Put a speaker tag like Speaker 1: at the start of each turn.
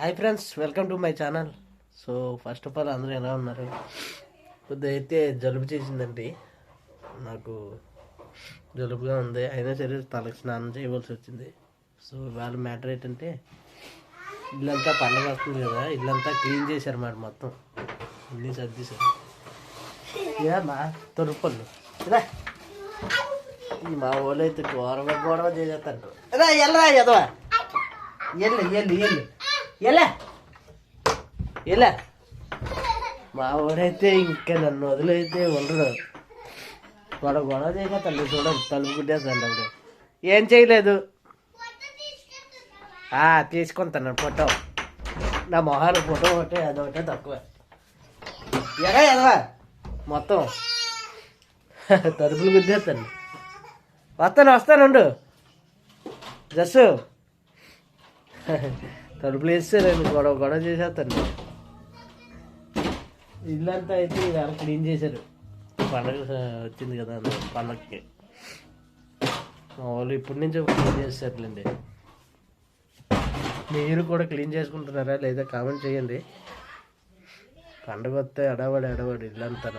Speaker 1: Hi friends welcome to my channel so first of all అందరూ ఎలా ఉన్నారు? కొద్దిగా అయితే జలుబు చేసిందండి. నాకు జలుబుగా ఉంది. అయినా సరే తలకి స్నానం చేయవలసి వచ్చింది. సో వాళ్ళ మ్యాటర్ ఏంటంటే ఇల్లంతా పండగ వస్తుంది కదా ఇల్లంతా క్లీన్ చేశారు మాట మొత్తం. ఇల్లు సర్దేశారు. ఇదమ్మా తొరుపళ్ళు ఇదా ఈ మా వాళ్ళు అయితే గోడవ గొడవ చేసేస్తారు. రా ఎల్లరా ఎదవా. ఎల్లు ఎల్లు ఎల్లు. ఎలా? ఎలా? మా వాడైతే ఇంకా నన్ను వదిలైతే ఉండడు. గొడవ గొడవ చేయక తల్లి చూడండి తలుపు గుడ్డేస్తాడు అప్పుడు ఏం చేయలేదు? తీసుకుంటాను ఫోటో. నా మొహాలు ఫోటో ఒకటే అదొకటే తక్కువ. ఎగా ఎదవా? మొత్తం. తలుపులు గుద్దేస్తాను వస్తాను వస్తానుండు జస్సు. తలుపులు వేస్తారండి గొడవ గొడవ చేసేస్తాను. ఇల్లంతా అయితే ఇవాళ క్లీన్ చేశారు. పండగ వచ్చింది కదా పండగకి వాళ్ళు ఇప్పటి నుంచే క్లీన్ చేస్తారులేండి మీరు కూడా క్లీన్ చేసుకుంటున్నారా లేదా కామెంట్ చేయండి. పండగ వస్తే అడవాడి అడవాడి ఇల్లంతా.